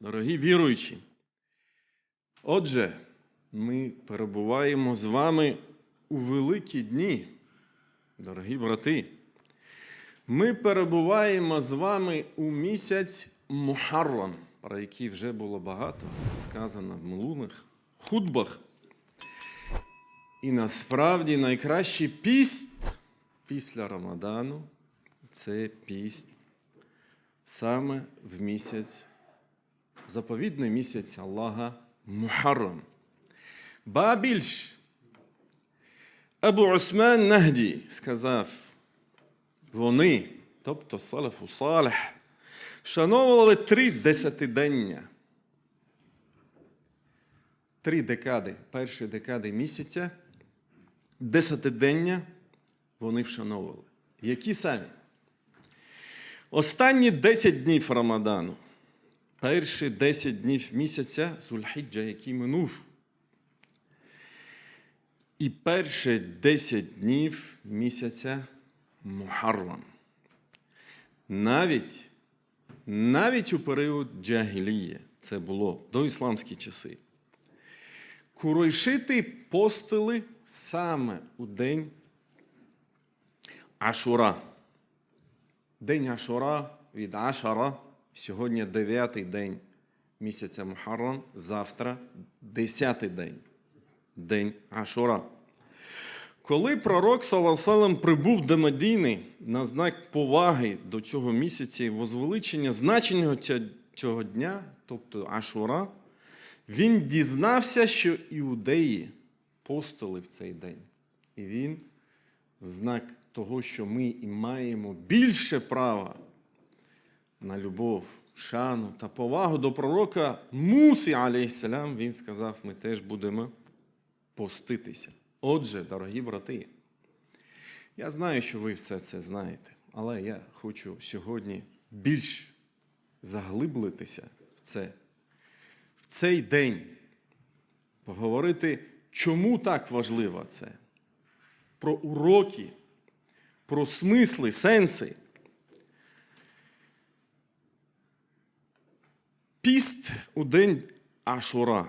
дорогі віруючі. Отже, ми перебуваємо з вами у великі дні, дорогі брати. Ми перебуваємо з вами у місяць Мухаррам, про який вже було багато сказано в минулих худбах. І насправді найкращий піст після Рамадану це піст саме в місяць, заповідний місяць Аллаха Мухаррам. Ба більш, Абу Усман Нахді сказав, вони, тобто Салафу Салих, вшановували три десятидення. Три декади, перші декади місяця, десятидення вони вшановували. Які самі? Останні 10 днів Рамадану, перші 10 днів місяця Зульхіджа, який минув. І перші 10 днів місяця Мухаррам. Навіть, навіть у період Джагілії, це було до ісламські часи. Курайшити постили саме у день Ашура. День Ашура від Ашара, сьогодні дев'ятий день місяця Мухаррам, завтра десятий день. День Ашура. Коли пророк Саласалем прибув до Медіни на знак поваги до цього місяця і возвеличення значення цього дня, тобто Ашура, він дізнався, що іудеї постили в цей день. І він, знак того, що ми і маємо більше права на любов, шану та повагу до пророка Муси, алейхіссалям, він сказав, ми теж будемо поститися. Отже, дорогі брати, я знаю, що ви все це знаєте, але я хочу сьогодні більш заглиблитися в це, в цей день, поговорити, чому так важливо це, про уроки, про смисли, сенси. Піст у день Ашура.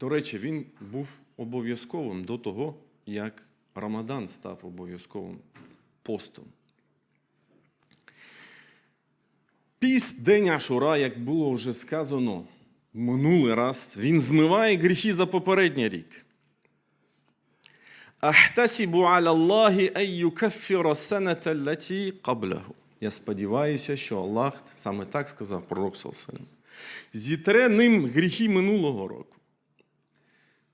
До речі, він був обов'язковим до того, як Рамадан став обов'язковим постом. Піст День Ашура, як було вже сказано минулий раз, він змиває гріхи за попередній рік. Ахтасібу аля Аллахі ай юкаффіра саната. Я сподіваюся, що Аллах саме так сказав пророк Салсалем. Зітре ним гріхи минулого року.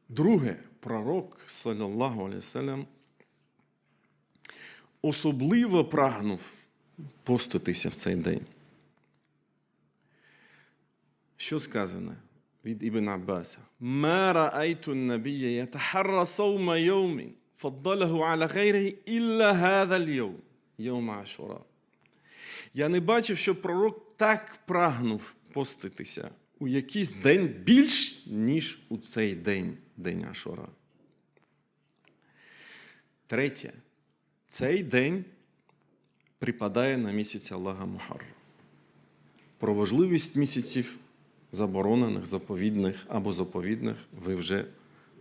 Друге, пророк, саллаллаху алейсалям, особливо прагнув поститися в цей день. Що сказано від Ібн Аббаса? «Ма раайту набія ятахарра саума йомін, фаддаlahu ala гайрихі, ілля хада льйом, йом Ашура». Я не бачив, що пророк так прагнув поститися у якийсь день більш, ніж у цей день, день Ашура. Третє. Цей день припадає на місяць Аллаха Мухаррам. Про важливість місяців заборонених, заповідних або заповідних ви вже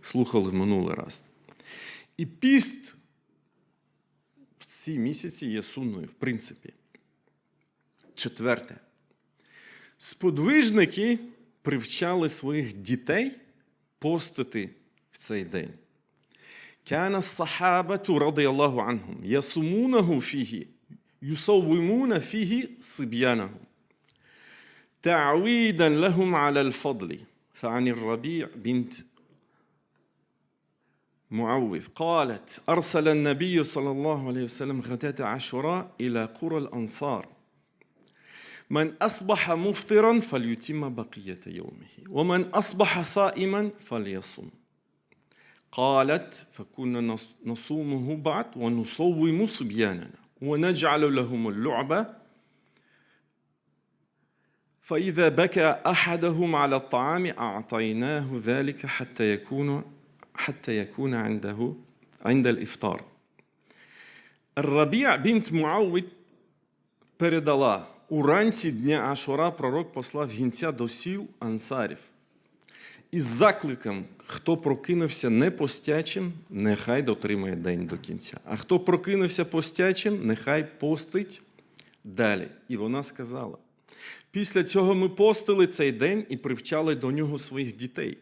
слухали в минулий раз. І піст в ці місяці є сунною, в принципі. Четверте. Сподвижники привчали своїх дітей постити в цей день. كان الصحابة رضي الله عنهم يصومونه فيه يصومون فيه صبيانهم تعويدا لهم على الفضل فعن الربيع بنت معوذ قالت أرسل النبي صلى الله عليه وسلم غداة عاشوراء إلى قرى الأنصار من أصبح مفطرا فليتم بقية يومه ومن أصبح صائما فليصم قالت فكنا نصومه بعد ونصوم صبياننا ونجعل لهم اللعبة فإذا بكى أحدهم على الطعام أعطيناه ذلك حتى يكون حتى يكون عنده عند الإفطار الربيع بنت معوذ передала уранці дня Ашура пророк послав гінця до сіл Ансарів із закликом, хто прокинувся не постячим, нехай дотримає день до кінця. А хто прокинувся постячим, нехай постить далі. І вона сказала: після цього ми постили цей день і привчали до нього своїх дітей.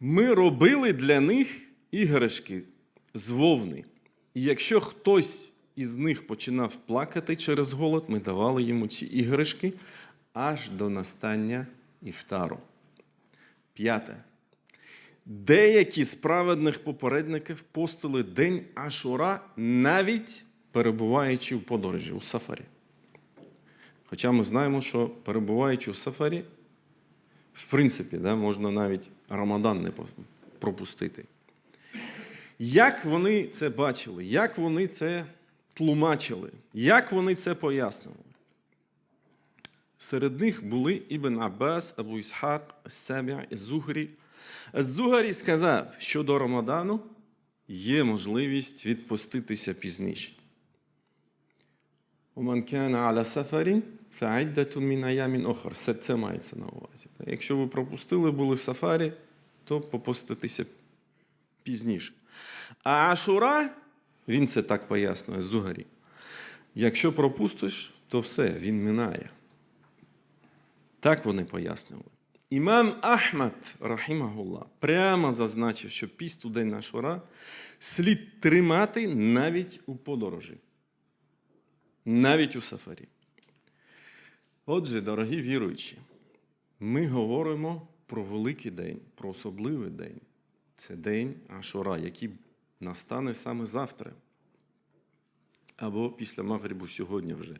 Ми робили для них іграшки з вовни. І якщо хтось із них починав плакати через голод, ми давали йому ці іграшки аж до настання іфтару. П'яте. Деякі з праведних попередників постили день Ашура, навіть перебуваючи в подорожі у сафарі. Хоча ми знаємо, що перебуваючи у сафарі, в принципі, да, можна навіть Рамадан не пропустити. Як вони це бачили, як вони це тлумачили, як вони це пояснювали. Серед них були Ібн Аббас, Абу Ісхак, Сем'я, Зугрі. Зугарі сказав, що до Рамадану є можливість відпуститися пізніше. Все це мається на увазі. Якщо ви пропустили, були в сафарі, то попуститися пізніше. А Ашура він це так пояснює, Зугарі. Якщо пропустиш, то все, він минає. Так вони пояснювали. Імам Ахмад, рахімахулlah, прямо зазначив, що піст у день Ашура слід тримати навіть у подорожі, навіть у сафарі. Отже, дорогі віруючі, ми говоримо про великий день, про особливий день. Це день Ашура, який настане саме завтра. Або після Магрибу сьогодні вже.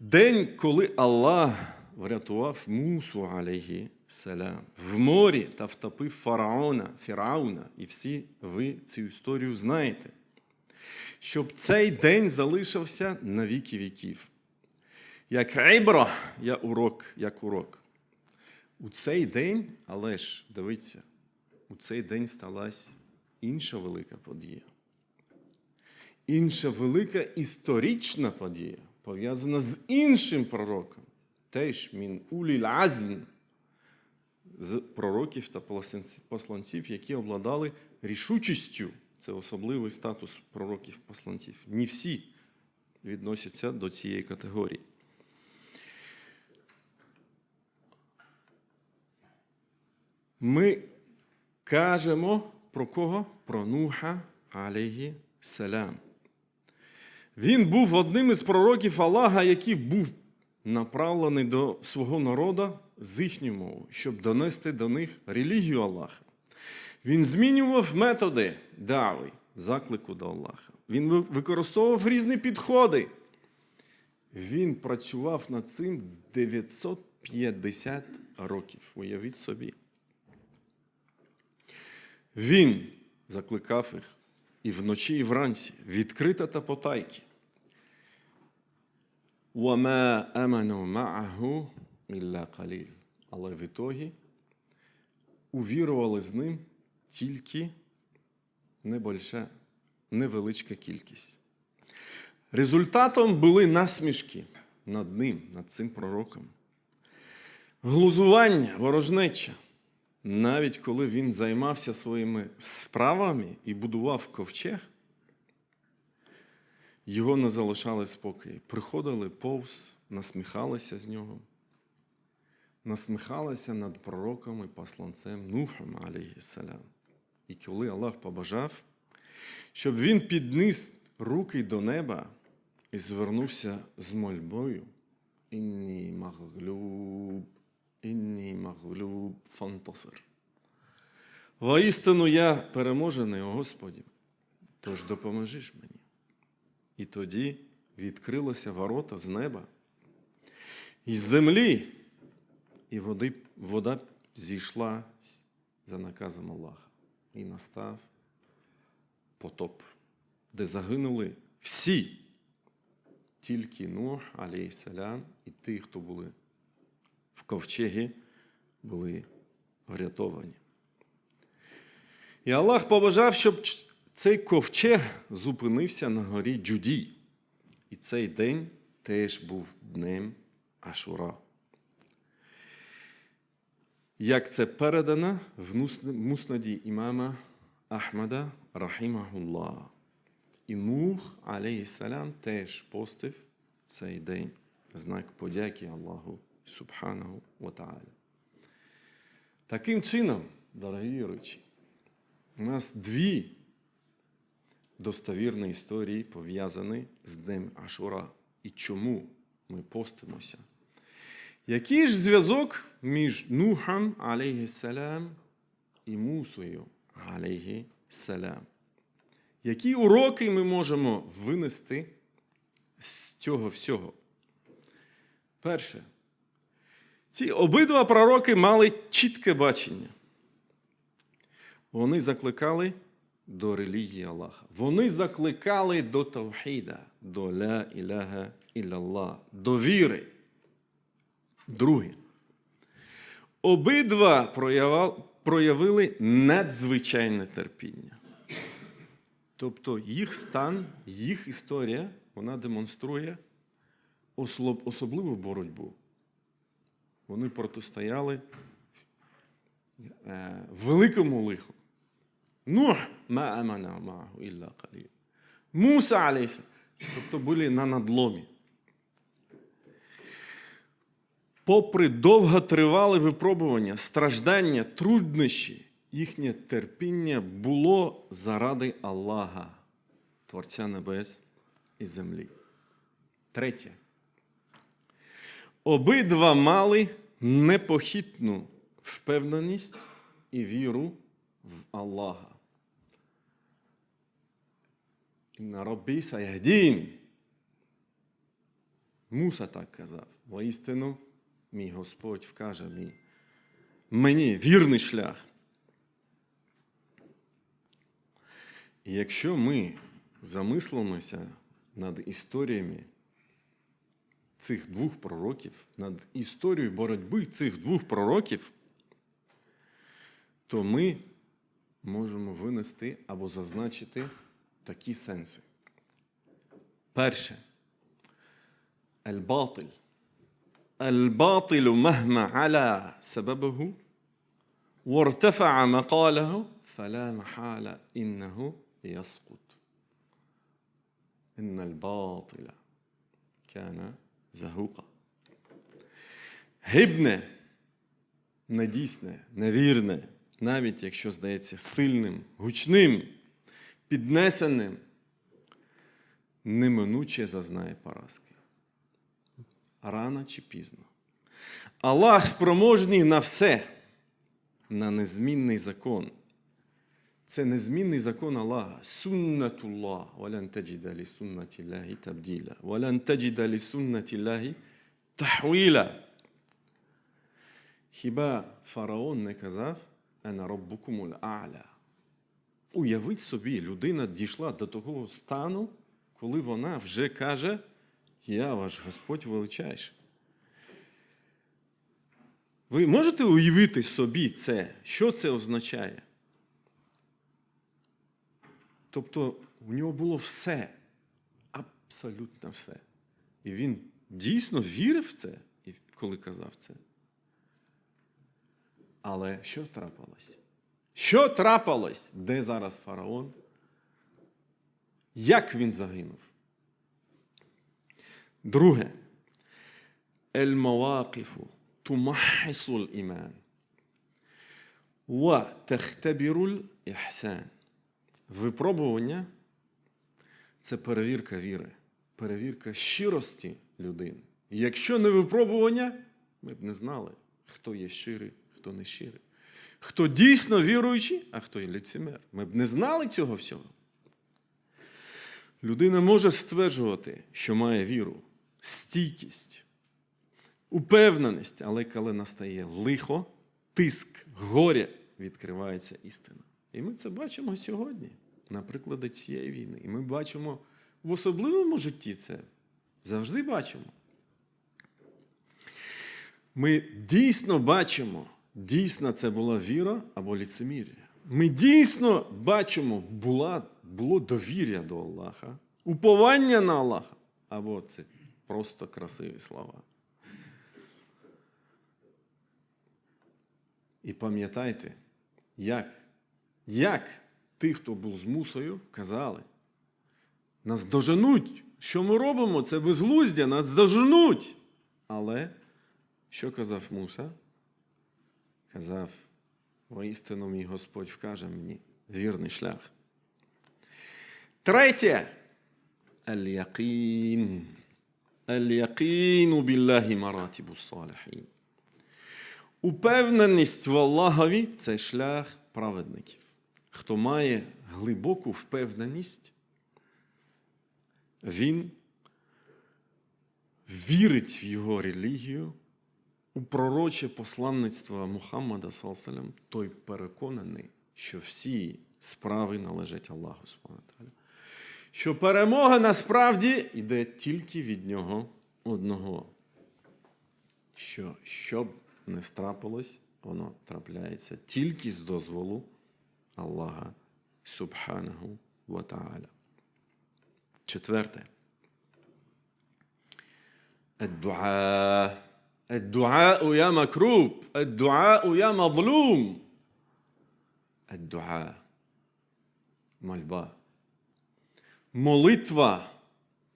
День, коли Аллах врятував Мусу, алейхі салям, в морі та втопив фараона, фірауна, і всі ви цю історію знаєте. Щоб цей день залишився на віки віків. Як ібра, я урок, як урок. У цей день, але ж дивіться, у цей день сталася інша велика подія. Інша велика історична подія, пов'язана з іншим пророком, теж мін уліль з пророків та посланців, які обладали рішучістю. Це особливий статус пророків-посланців. Не всі відносяться до цієї категорії. Ми кажемо про кого? Про Нуха, алейхі салям. Він був одним із пророків Аллаха, який був направлений до свого народу з їхньою мовою, щоб донести до них релігію Аллаха. Він змінював методи дави, заклику до Аллаха. Він використовував різні підходи. Він працював над цим 950 років. Уявіть собі. Він закликав їх і вночі, і вранці, відкрито та потайки. وَمَا آمَنُوا مَعَهُ إِلَّا قَلِيلٌ. Але в ітогі увірували з ним тільки небольша, невеличка кількість. Результатом були насмішки над ним, над цим пророком. Глузування, ворожнеча. Навіть коли він займався своїми справами і будував ковчег, його не залишали спокій. Приходили повз, насміхалися з нього, насміхалися над пророком і посланцем Нухом, алейхіссалям. І коли Аллах побажав, щоб він підніс руки до неба і звернувся з мольбою, інні маглюб, інні маглюб фантасир. Воістину я переможений, о Господі, тож допоможиш мені. І тоді відкрилися ворота з неба, і з землі, і води, вода зійшла за наказом Аллаха. І настав потоп, де загинули всі, тільки Нух, алейсалям, і ті, хто були в ковчегі, були врятовані. І Аллах побажав, щоб цей ковчег зупинився на горі Джудій. І цей день теж був днем Ашура. Як це передано в муснаді імама Ахмада, рахімахуллах. І Нух, алейхіссалям, теж постив цей день. Знак подяки Аллаху Субханаху ва. Таким чином, дорогі віруючі, у нас дві достовірні історії пов'язані з Днем Ашура. І чому ми постимося? Який ж зв'язок між Нухом, алейхіссалям, і Мусою, алейхіссалям? Які уроки ми можемо винести з цього всього? Перше. Ці обидва пророки мали чітке бачення. Вони закликали до релігії Аллаха. Вони закликали до Тавхіда, до Ла Іляха Іллаллах, до віри. Друге. Обидва проявили надзвичайне терпіння. Тобто їх стан, їх історія, вона демонструє особливу боротьбу. Вони протистояли е, великому лиху. Нух ма амана мааху ілля қаліл. Муса алейсалам. Тобто були на надломі. Попри довготривале випробування, страждання, труднощі, їхнє терпіння було заради Аллаха, Творця Небес і землі. Третє. Обидва мали непохитну впевненість і віру в Аллаха. Інна Раббі саяхдін. Муса так казав. Воістину, мій Господь вкаже мені вірний шлях. І якщо ми замислимося над історіями цих двох пророків, над історією боротьби цих двох пророків, то ми можемо винести або зазначити такі сенси. Перше. الباطل الباطل مهما علا سببه وارتفع مقاله فلا محالة إنه يسقط إن الباطل كان Загука. Гибне недійсне, невірне, навіть якщо здається сильним, гучним, піднесеним, неминуче зазнає поразки. Рано чи пізно. Аллах спроможний на все, на незмінний закон. Це незмінний закон Аллаха. Суннатуллах. Суннаті Ляхі табділа. Валан таджида лі суннаті Ляхі тахвіла. Хіба фараон не казав, «Ана раббукумул а'ля». Уявіть собі, людина дійшла до того стану, коли вона вже каже, я ваш Господь величайший. Ви можете уявити собі це? Що це означає? Тобто у нього було все, абсолютно все. І він дійсно вірив в це, і коли казав це. Але що трапилось? Що трапилось? Де зараз фараон? Як він загинув? Друге. المواقف تمحص الإيمان وتختبر الإحسان Випробування це перевірка віри, перевірка щирості людини. Якщо не випробування, ми б не знали, хто є щирий, хто не щирий. Хто дійсно віруючий, а хто є ліцемер. Ми б не знали цього всього. Людина може стверджувати, що має віру, стійкість, упевненість, але коли настає лихо, тиск, горя, відкривається істина. І ми це бачимо сьогодні, на прикладі цієї війни. І ми бачимо в особливому житті це завжди бачимо. Ми дійсно бачимо, дійсно це була віра або ліцемір'я. Ми дійсно бачимо, була, було довір'я до Аллаха, уповання на Аллаха, або це Просто красиві слова. І пам'ятайте, як, як ті, хто був з мусою, казали, нас доженуть. Що ми робимо? Це безглуздя, нас доженуть. Але що казав Муса? Казав, воістину мій Господь вкаже мені вірний шлях. Третє. Аль-якін. Аль-якіну білляхі маратибу салихін. Упевненість в Аллахові це шлях праведників. Хто має глибоку впевненість, він вірить в його релігію, у пророче посланництво Мухаммада саллаллаху, той переконаний, що всі справи належать Аллаху. Субхану. Що перемога насправді йде тільки від нього одного. Що щоб не страпилось, воно трапляється тільки з дозволу Аллаха Субханаху ва Тааля. Четверте. Аддуа. Аддуа я макруб. Аддуа я мазлум. Аддуа. Мольба. Молитва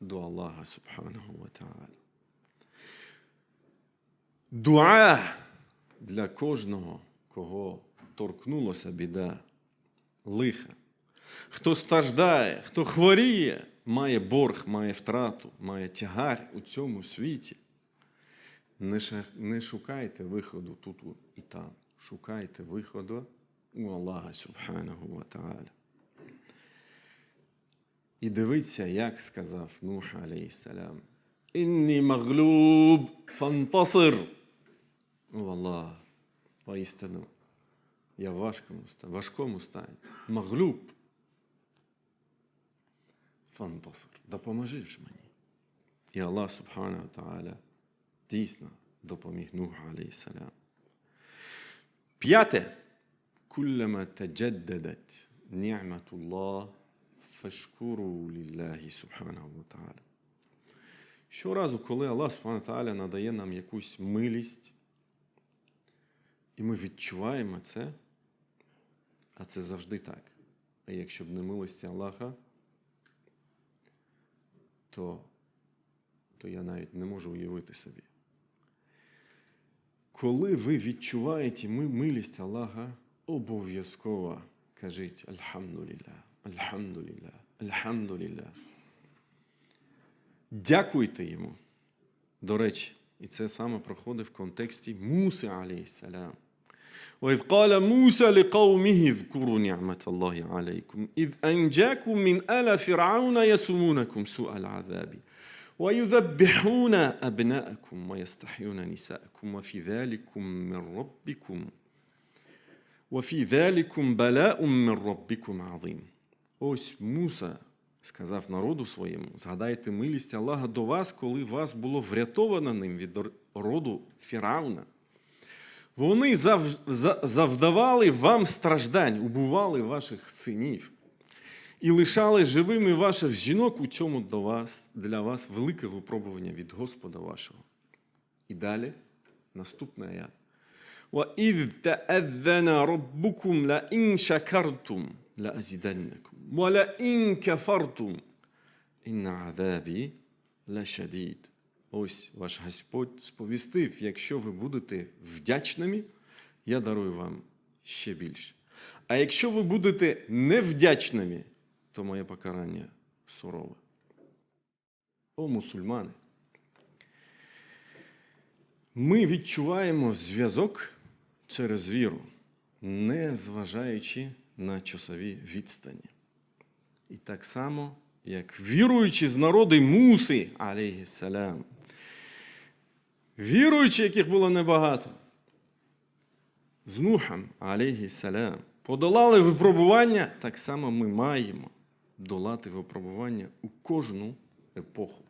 до Аллаха Субханаху ва Тааля. Дуа для кожного, кого торкнулося біда лиха. Хто страждає, хто хворіє, має борг, має втрату, має тягар у цьому світі. Не, шукайте виходу тут і там. Шукайте виходу у Аллаха Субханаху ва Та'аля. І дивіться, як сказав Нух алейхіссалям. Інні маглуб фантасир. О Аллах, воістину, я в важкому, ста- важкому стані. Маглуб. Фантасир. Допоможи ж мені. І Аллах Субханаху Та'аля дійсно допоміг Нух алейхіссалям. П'яте. كلما تجددت نعمة الله فاشكروا لله سبحانه وتعالى. Щоразу, коли Аллах Субхану Тааля надає нам якусь милість, і ми відчуваємо це, а це завжди так. А якщо б не милості Аллаха, то, то я навіть не можу уявити собі. Коли ви відчуваєте милість Аллаха, обов'язково кажіть Альхамдулілля, Альхамдулілля, Альхамдулілля. Дякуйте йому. До речі, і це саме проходить в контексті Муси, алейхіссалям. وإذ قال موسى لقومه اذكروا نعمة الله عليكم إذ أنجاكم من آل فرعون يسومونكم سوء العذاب ويذبحون أبناءكم ويستحيون نساءكم وفي ذلكم من ربكم وفي ذلكم بلاء من ربكم عظيم Ось Муса сказав народу своєму: згадайте милість Аллаха до вас, коли вас було врятовано ним від роду Фірауна. Вони зав- за- завдавали вам страждань, убивали ваших синів і лишали живими ваших жінок у цьому до вас, для вас велике випробування від Господа вашого. І далі наступне аят. وَإِذْ تَأَذَّنَ رَبُّكُمْ لَإِنْ شَكَرْتُمْ لَأَزِدَنَّكُمْ وَلَإِنْ كَفَرْتُمْ إِنَّ عَذَابِي لَشَدِيدٌ Ось ваш Господь сповістив, якщо ви будете вдячними, я дарую вам ще більше. А якщо ви будете невдячними, то моє покарання сурове. О, мусульмани! Ми відчуваємо зв'язок через віру, не зважаючи на часові відстані. І так само, як віруючі з народи Муси, алейхіссалям, віруючі, яких було небагато, з Нухом, алейхіссалям, подолали випробування, так само ми маємо долати випробування у кожну епоху.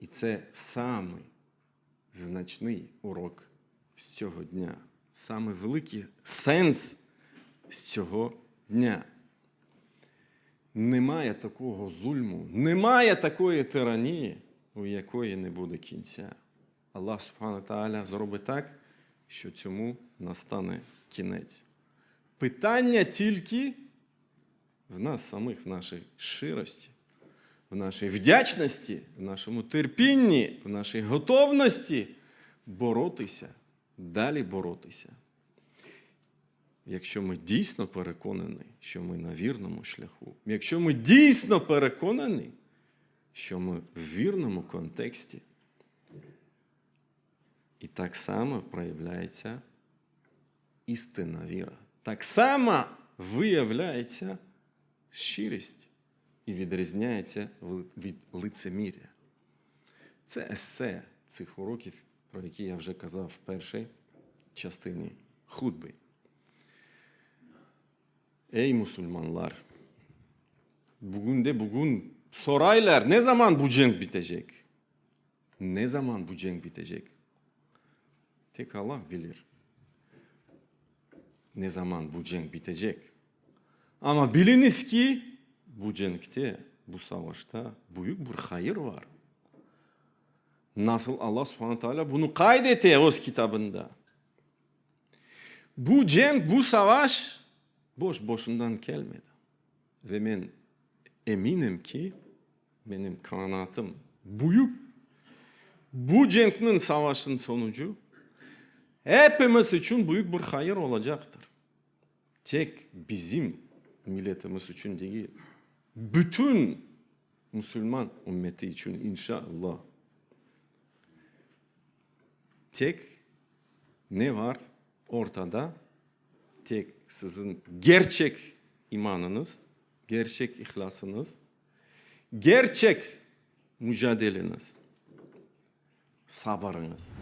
І це самий значний урок з цього дня, саме великий сенс з цього дня. Немає такого зульму, немає такої тиранії, у якої не буде кінця. Аллах Субхану Тааля зробить так, що цьому настане кінець. Питання тільки в нас самих, в нашій ширості, в нашій вдячності, в нашому терпінні, в нашій готовності боротися, далі боротися. Якщо ми дійсно переконані, що ми на вірному шляху, якщо ми дійсно переконані, що ми в вірному контексті, і так само проявляється істинна віра. Так само виявляється щирість і відрізняється від лицемір'я. Це есе цих уроків, про які я вже казав в першій частині худби. Ey Müslümanlar! Bugün de bugün soraylar ne zaman bu cenk bitecek? Ne zaman bu cenk? Tek Allah bilir. Ne zaman bu cenk bitecek? Ama biliniz ki bu cenkte, bu savaşta büyük bir hayır var. Nasıl Allah subhanahu teala bunu kaydetti Oğuz kitabında. Bu cenk, bu savaş boş boşundan gelmedi. Ve ben eminim ki benim kanaatim büyük. Bu cenkin savaşın sonucu hepimiz için büyük bir hayır olacaktır. Tek bizim milletimiz için değil, bütün Müslüman ümmeti için inşallah. Tek ne var ortada? Tek sizin gerçek imanınız, gerçek ihlasınız, gerçek mücadeleniz, sabrınız.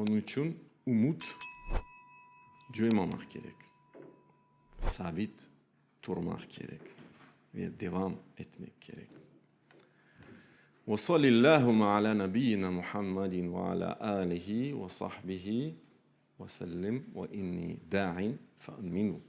Onun için umut duymamak gerek. Sabit durmak gerek. Ve devam etmek gerek. وصلى اللهم على نبينا محمد وعلى آله وصحبه وسلم وإني داع فأمنوا